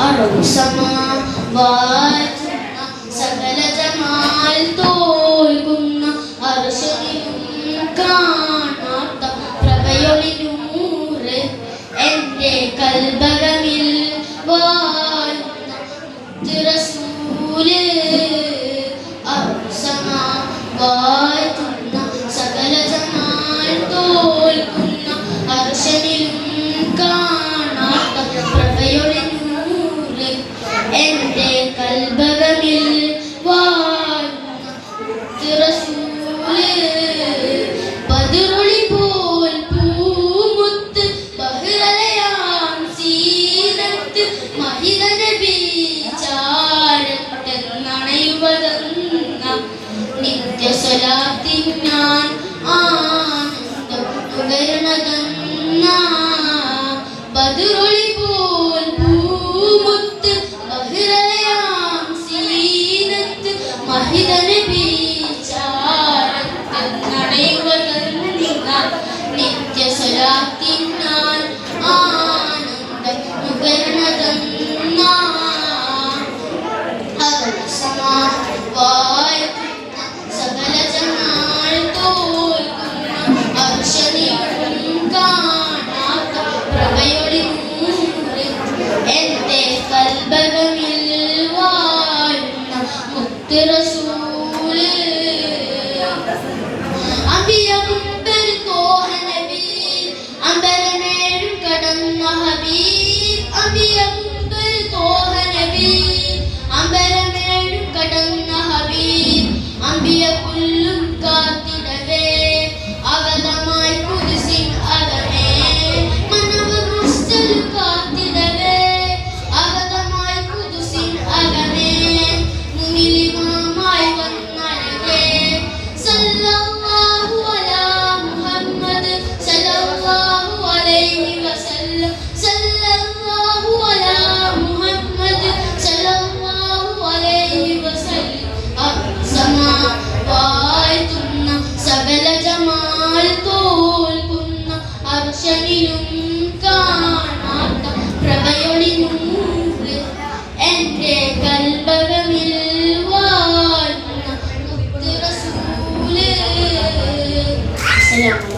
أرض سماء വാഴ്ത്തുന്ന സകലജമായി തോൽക്കുന്ന അർശനിലും കാണാത്ത പ്രഭയൊളി നൂറ് എന്റെ കൽബ നിത്യസലാത്തിനാൻ ആനന്ദം നുകരണതെന്ന പതിറൊളി പോൽ പൂമുത്ത് ബഹിറയാം സീനത്ത് മഹിതന ബീചാരത്ത് നടയുക നിത്യസലാത്തിൻ അമ്പരമേഴും കടന്ന ഹബീബ് അമ്പിയ പുല്ലും കാത്തി Yeah.